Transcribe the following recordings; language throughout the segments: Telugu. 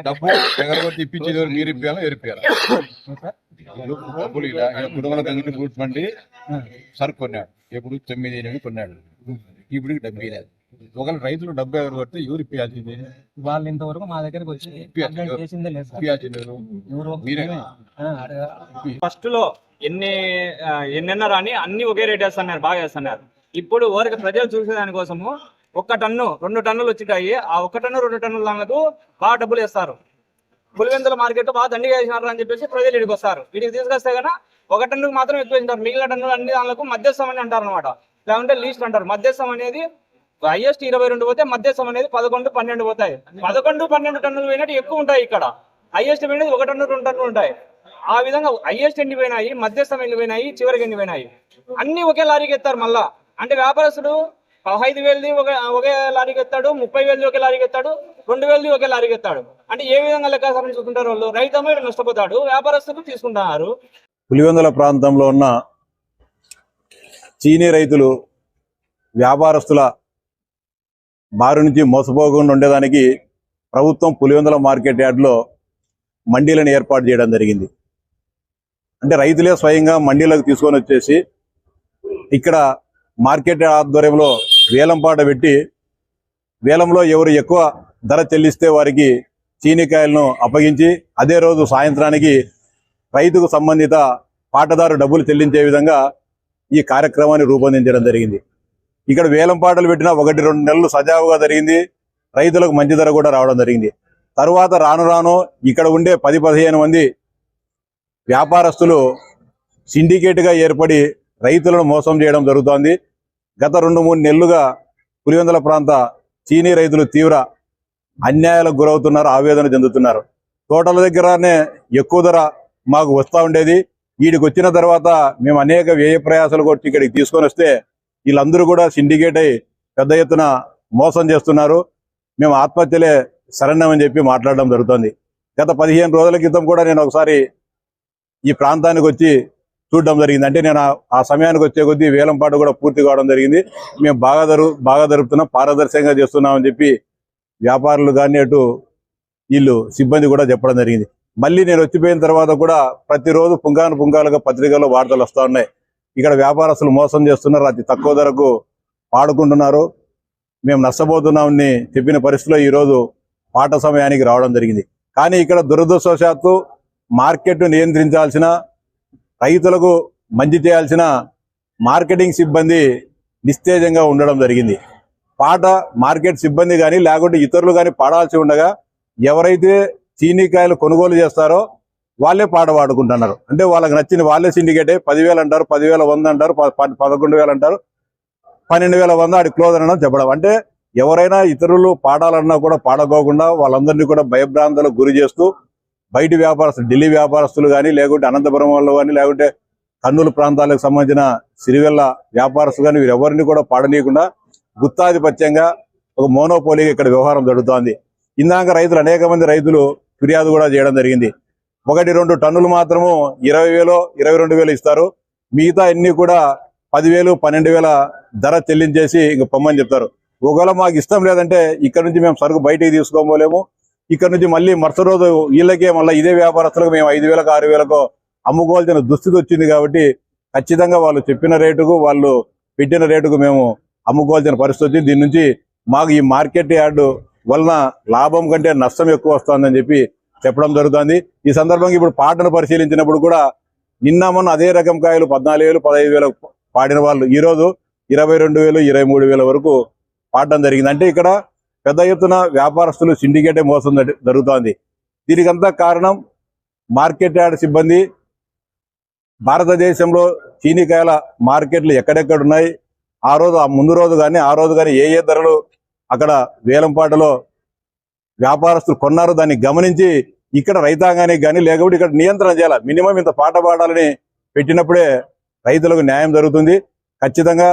డబ్బు ఎగరగొట్టి ఇప్పించేది ఎవరు? మీరు ఇప్పించాలా ఎరిపియాలా డబ్బులు ఇలా కుటుంబాల ఫ్రూట్స్ బండి సరుకు కొన్నాడు. ఎప్పుడు? తొమ్మిది ఎనిమిది కొన్నాడు. ఇప్పుడు డబ్బు లేదు ఒకవేళ రైతులు డబ్బు ఎగరగొడితే ఎవరు ఇప్పించాల్సింది వాళ్ళు ఇంతవరకు మా దగ్గరకు వచ్చి ఇప్పించాలి. కంప్లైంట్ చేసిందే లేదు సార్. ఇప్పించాల్సింది ఎవరు? ఎవరు ఒక్క- మీరే. ఆ, అడగ- ఫస్ట్లో ఎన్ని ఎన్నెన్న రాని అన్ని ఒకే రేట్ వేస్తున్నారు బాగా వేస్తున్నారు. ఇప్పుడు ఊరికి ప్రజలు చూసేదానికోసము ఒక్క టన్ను రెండు టన్నులు వచ్చిటాయి ఆ ఒక్క టన్ను రెండు టన్నుల దానికి బాగా డబ్బులు వేస్తారు. పులివెందుల మార్కెట్ బాగా దండిగా వేసినారు అని చెప్పేసి ప్రజలు ఇడికి వస్తారు. ఇడికి తీసుకొస్తే కన్నా ఒక టన్నుకు మాత్రం ఎక్కువ వేసినారు మిగిలిన టన్నులు అన్ని దానికి మధ్యస్థం అని అంటారు అనమాట లేకుంటే లీస్ట్ అంటారు. మధ్యస్థం అనేది హైయెస్ట్ ఇరవై రెండు పోతే మధ్యస్థం అనేది పదకొండు పన్నెండు పోతాయి. పదకొండు పన్నెండు టన్నులు పోయినట్టు ఎక్కువ ఉంటాయి ఇక్కడ. హైయెస్ట్ పోయినది ఒక టన్ను రెండు టన్నులు ఉంటాయి. ఆ విధంగా హైయెస్ట్ ఎండిపోయినాయి పోయినాయి? మధ్యస్థం ఎన్ని పోయినాయి? చివరికి ఎండిపోయినాయి పోయినాయి? అన్ని ఒకే లారీకి ఎత్తారు మళ్ళా. అంటే వ్యాపారస్తుడు పదహైదు వేలది ఒక ఒకే లారీకి ఎత్తాడు ముప్పై వేలది ఒకే లారీకి ఎత్తాడు రెండు వేలది ఒకే లారీకి ఎత్తాడు. అంటే ఏ విధంగా లెక్కాచారం చూస్తుంటారు వాళ్ళు? రైతు ఇక్కడ నష్టపోతాడు వ్యాపారస్తులు తీసుకుంటున్నారు. పులివెందుల ప్రాంతంలో ఉన్న చీనీ రైతులు వ్యాపారస్తుల బారి నుంచి మోసపోకుండా ఉండేదానికి ప్రభుత్వం పులివెందుల మార్కెట్ యార్డ్లో మండీలను ఏర్పాటు చేయడం జరిగింది. అంటే రైతులే స్వయంగా మండీలకు తీసుకొని వచ్చేసి ఇక్కడ మార్కెట్ ఆధ్వర్యంలో వేలంపాట పెట్టి వేలంలో ఎవరు ఎక్కువ ధర చెల్లిస్తే వారికి చీనికాయలను అప్పగించి అదే రోజు సాయంత్రానికి రైతుకు సంబంధిత పాటదారు డబ్బులు చెల్లించే విధంగా ఈ కార్యక్రమాన్ని రూపొందించడం జరిగింది. ఇక్కడ వేలం పాటలు పెట్టిన ఒకటి రెండు నెలలు సజావుగా జరిగింది. రైతులకు మంచి ధర కూడా రావడం జరిగింది. తరువాత రాను రాను ఇక్కడ ఉండే పది పదిహేను మంది వ్యాపారస్తులు సిండికేట్గా ఏర్పడి రైతులను మోసం చేయడం జరుగుతోంది. గత రెండు మూడు నెలలుగా పులివెందుల ప్రాంత చీనీ రైతులు తీవ్ర అన్యాయాలకు గురవుతున్నారు ఆవేదన చెందుతున్నారు. తోటల దగ్గరనే ఎక్కువ ధర మాకు వస్తూ ఉండేది. వీడికి వచ్చిన తర్వాత మేము అనేక వ్యయ ప్రయాసాలు కొట్టి ఇక్కడికి తీసుకొని వస్తే వీళ్ళందరూ కూడా సిండికేట్ అయి పెద్ద ఎత్తున మోసం చేస్తున్నారు. మేము ఆత్మహత్యలే శరణ్యమని చెప్పి మాట్లాడడం జరుగుతుంది. గత పదిహేను రోజుల క్రితం కూడా నేను ఒకసారి ఈ ప్రాంతానికి వచ్చి చూడడం జరిగింది. అంటే నేను ఆ- సమయానికి వచ్చే కొద్దీ వేలంపాటు కూడా పూర్తి కావడం జరిగింది. మేము బాగా జరుగు బాగా జరుపుతున్నాం పారదర్శకంగా చేస్తున్నామని చెప్పి వ్యాపారులు కానీ అటు వీళ్ళు సిబ్బంది కూడా చెప్పడం జరిగింది. మళ్ళీ నేను వచ్చిపోయిన తర్వాత కూడా ప్రతిరోజు పుంగాను పుంగాలుగా పత్రికల్లో వార్తలు వస్తూ ఉన్నాయి. ఇక్కడ వ్యాపారస్తులు మోసం చేస్తున్నారు అతి తక్కువ ధరకు పాడుకుంటున్నారు. మేము నష్టపోతున్నామని చెప్పిన పరిస్థితిలో ఈరోజు పాట సమయానికి రావడం జరిగింది. కానీ ఇక్కడ దురదృష్టవశాత్తు మార్కెట్ నియంత్రించాల్సిన రైతులకు మంచి చేయాల్సిన మార్కెటింగ్ సిబ్బంది నిస్తేజంగా ఉండడం జరిగింది. పాట మార్కెట్ సిబ్బంది కానీ లేకుంటే ఇతరులు కానీ పాడాల్సి ఉండగా ఎవరైతే చీనీకాయలు కొనుగోలు చేస్తారో వాళ్ళే పాట పాడుకుంటున్నారు. అంటే వాళ్ళకి నచ్చిన వాళ్ళే సిండికేటే పదివేలు అంటారు పదివేల వంద అంటారు ప- పదకొండు వేలు అంటారు పన్నెండు వేల వంద ఆడి క్లోజ్ అనడం చెప్పడం. అంటే ఎవరైనా ఇతరులు పాడాలన్నా కూడా పాడకోకుండా వాళ్ళందరినీ కూడా భయభ్రాంతులకు గురి చేస్తూ బయటి వ్యాపారస్తులు ఢిల్లీ వ్యాపారస్తులు కానీ లేకుంటే అనంతపురం వాళ్ళు కానీ లేకుంటే కర్నూలు ప్రాంతాలకు సంబంధించిన సిరివెల్ల వ్యాపారస్తులు కానీ వీరెవరిని కూడా పాడనీయకుండా గుత్తాధిపత్యంగా ఒక మోనోపోలీగా ఇక్కడ వ్యవహారం జరుగుతోంది. ఇందాక రైతులు అనేక మంది రైతులు ఫిర్యాదు కూడా చేయడం జరిగింది. ఒకటి రెండు టన్నులు మాత్రము ఇరవై వేలు ఇరవై రెండు వేలు ఇస్తారు. మిగతా అన్ని కూడా పదివేలు పన్నెండు వేల ధర చెల్లించేసి ఇంక పొమ్మని చెప్తారు. ఒకవేళ మాకు ఇష్టం లేదంటే ఇక్కడ నుంచి మేము సరుకు బయటికి తీసుకోబోలేము. ఇక్కడ నుంచి మళ్ళీ మరుసటి రోజు వీళ్ళకే మళ్ళీ ఇదే వ్యాపారస్తులకు మేము ఐదు వేలకు ఆరు వేలకు అమ్ముకోవాల్సిన దుస్థితి వచ్చింది కాబట్టి ఖచ్చితంగా వాళ్ళు చెప్పిన రేటుకు వాళ్ళు పెట్టిన రేటుకు మేము అమ్ముకోవాల్సిన పరిస్థితి దీని నుంచి మాకు ఈ మార్కెట్ యార్డు వలన లాభం కంటే నష్టం ఎక్కువ వస్తుందని చెప్పి చెప్పడం జరుగుతుంది. ఈ సందర్భంగా ఇప్పుడు పాటను పరిశీలించినప్పుడు కూడా నిన్న మొన్న అదే రకం కాయలు పద్నాలుగు వేలు పదహైదు వేలకు పాడిన వాళ్ళు. ఈ రోజు ఇరవై రెండు వేలు ఇరవై మూడు వేల వరకు పాడడం జరిగింది. అంటే ఇక్కడ పెద్ద ఎత్తున వ్యాపారస్తులు సిండికేటే మోసం జరుగుతోంది. దీనికంతా కారణం మార్కెట్ యార్డ్ సిబ్బంది. భారతదేశంలో చీనికాయల మార్కెట్లు ఎక్కడెక్కడ ఉన్నాయి? ఆ రోజు ఆ ముందు రోజు కానీ ఆ రోజు కానీ ఏ ఏ ధరలు అక్కడ వేలంపాటలో వ్యాపారస్తులు కొన్నారు? దాన్ని గమనించి ఇక్కడ రైతాంగానికి కానీ లేకపోతే ఇక్కడ నియంత్రణ చేయాలి? మినిమం ఇంత పాట పాడాలని పెట్టినప్పుడే రైతులకు న్యాయం జరుగుతుంది. ఖచ్చితంగా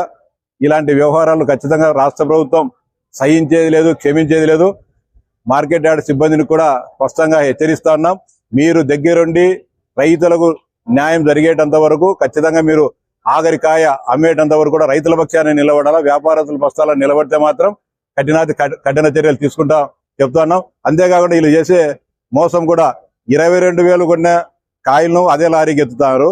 ఇలాంటి వ్యవహారాలు ఖచ్చితంగా రాష్ట్ర ప్రభుత్వం సహించేది లేదు క్షమించేది లేదు. మార్కెట్ యార్డ్ సిబ్బందిని కూడా స్పష్టంగా హెచ్చరిస్తా ఉన్నాం. మీరు దగ్గరుండి రైతులకు న్యాయం జరిగేటంత వరకు ఖచ్చితంగా మీరు ఆఖరికాయ అమ్మేటంత వరకు కూడా రైతుల పక్షాన్ని నిలబడాలా వ్యాపారస్తుల పక్షాలను నిలబడితే మాత్రం కఠినాతి కఠిన చర్యలు తీసుకుంటా చెప్తున్నాం అంతేకాకుండా వీళ్ళు చేసే మోసం కూడా ఇరవై రెండు వేలు కొన్న కాయలను అదే లారీకి ఎత్తుతారు.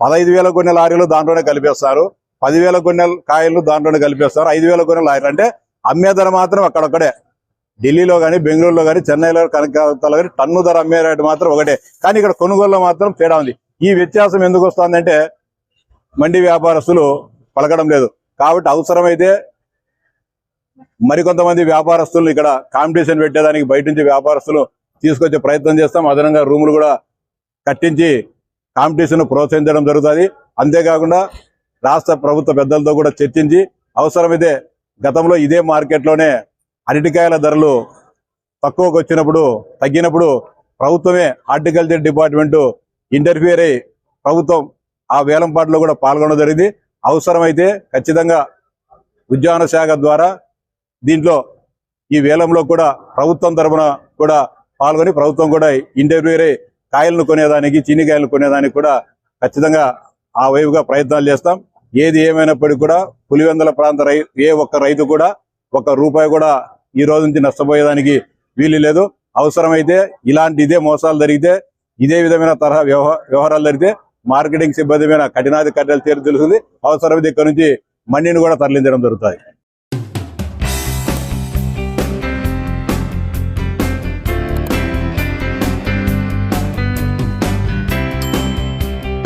పదహైదు వేల కొన్న లారీలు దాంట్లోనే కలిపేస్తారు. పదివేల కొన్ని కాయలను దాంట్లోనే కలిపేస్తారు. ఐదు వేల కొన్ని లారీలు అంటే అమ్మే ధర మాత్రం అక్కడొక్కడే. ఢిల్లీలో కానీ బెంగళూరులో కానీ చెన్నైలో కనకాతలో కానీ టన్ను ధర అమ్మే రేటు మాత్రం ఒకటే. కానీ ఇక్కడ కొనుగోలులో మాత్రం తేడా ఉంది. ఈ వ్యత్యాసం ఎందుకు వస్తుందంటే మండి వ్యాపారస్తులు పలకడం లేదు. కాబట్టి అవసరమైతే మరికొంతమంది వ్యాపారస్తులు ఇక్కడ కాంపిటీషన్ పెట్టేదానికి బయట నుంచి వ్యాపారస్తులు తీసుకొచ్చే ప్రయత్నం చేస్తాం. అదనంగా రూములు కూడా కట్టించి కాంపిటీషన్ ప్రోత్సహించడం జరుగుతుంది. అంతేకాకుండా రాష్ట్ర ప్రభుత్వ పెద్దలతో కూడా చర్చించి అవసరమైతే గతంలో ఇదే మార్కెట్లోనే అరటికాయల ధరలు తక్కువకు వచ్చినప్పుడు తగ్గినప్పుడు ప్రభుత్వమే హార్టికల్చర్ డిపార్ట్మెంట్ ఇంటర్ఫియర్ అయి ప్రభుత్వం ఆ వేలంపాట్లో కూడా పాల్గొనడం జరిగింది. అవసరమైతే ఖచ్చితంగా ఉద్యాన శాఖ ద్వారా దీంట్లో ఈ వేలంలో కూడా ప్రభుత్వం తరపున కూడా పాల్గొని ప్రభుత్వం కూడా ఇంటర్వ్యూర్ అయి కాయలను కొనేదానికి చీనికాయలను కొనేదానికి కూడా ఖచ్చితంగా ఆ వైపుగా ప్రయత్నాలు చేస్తాం. ఏది ఏమైనప్పటికీ కూడా పులివెందుల ప్రాంత రై ఏ ఒక్క రైతు కూడా ఒక్క రూపాయి కూడా ఈ రోజు నుంచి నష్టపోయేదానికి వీలు లేదు. అవసరమైతే ఇలాంటి ఇదే మోసాలు జరిగితే ఇదే విధమైన తరహా వ్యవహారాలు జరిగితే మార్కెటింగ్ సిబ్బంది మీద కఠినాది కఠినాలు తీరు తెలుస్తుంది. అవసరమైతే ఇక్కడ నుంచి మండిని కూడా తరలించడం జరుగుతుంది